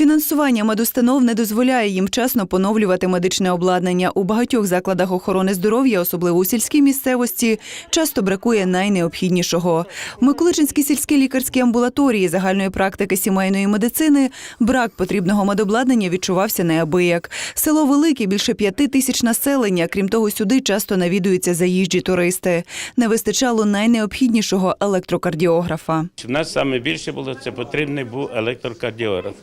Фінансування медустанов не дозволяє їм вчасно поновлювати медичне обладнання. У багатьох закладах охорони здоров'я, особливо у сільській місцевості, часто бракує найнеобхіднішого. В Миколичинській сільській лікарській амбулаторії загальної практики сімейної медицини брак потрібного медобладнання відчувався неабияк. Село велике, більше п'яти тисяч населення. Крім того, сюди часто навідуються заїжджі туристи. Не вистачало найнеобхіднішого електрокардіографа. У нас саме більше було це потрібний був електрокардіограф.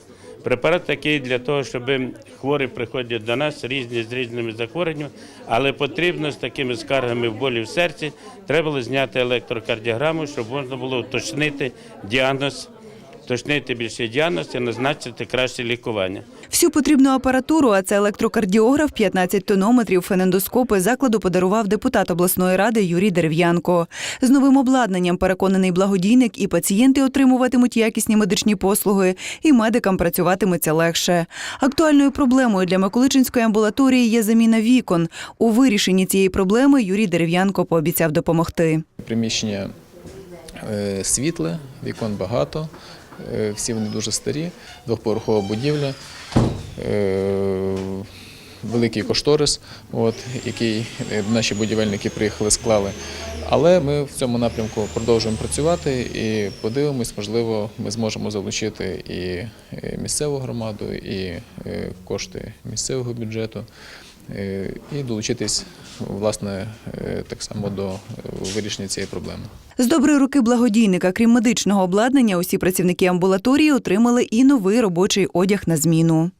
Препарат такий для того, щоб хворі приходять до нас різні з різними захворюваннями, але потрібно з такими скаргами в болі в серці, треба було зняти електрокардіограму, щоб можна було уточнити діагноз, уточнити більше діагноз і назначити краще лікування. Всю потрібну апаратуру, а це електрокардіограф, 15 тонометрів, фенендоскопи закладу подарував депутат обласної ради Юрій Дерев'янко. З новим обладнанням переконаний благодійник, і пацієнти отримуватимуть якісні медичні послуги, і медикам працюватиметься легше. Актуальною проблемою для Миколичинської амбулаторії є заміна вікон. У вирішенні цієї проблеми Юрій Дерев'янко пообіцяв допомогти. Приміщення е, світле, вікон багато, всі вони дуже старі, двохповерхова будівля, е, великий кошторис, от, який е, наші будівельники приїхали, склали. Але ми в цьому напрямку продовжуємо працювати і подивимось, можливо, ми зможемо залучити і е, місцеву громаду, і е, кошти місцевого бюджету. Е, І долучитись власне е, так само до е, вирішення цієї проблеми. З доброї руки благодійника, крім медичного обладнання, усі працівники амбулаторії отримали і новий робочий одяг на зміну.